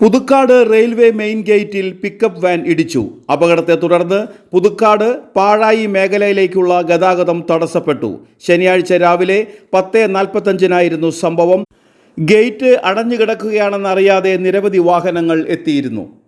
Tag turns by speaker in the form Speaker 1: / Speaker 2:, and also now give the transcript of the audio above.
Speaker 1: Puthukkad railway main ഗേറ്റിൽ pickup van ഇടിച്ചു. അപകടത്തെ തുടർന്ന് പുതുക്കാട് പാഴായി മേഖലയിലേക്കുള്ള ഗതാഗതം തടസ്സപ്പെട്ടു. ശനിയാഴ്ച രാവിലെ പത്ത് നാൽപ്പത്തഞ്ചിനായിരുന്നു സംഭവം. ഗേറ്റ് അടഞ്ഞുകിടക്കുകയാണെന്നറിയാതെ നിരവധി വാഹനങ്ങൾ എത്തിയിരുന്നു.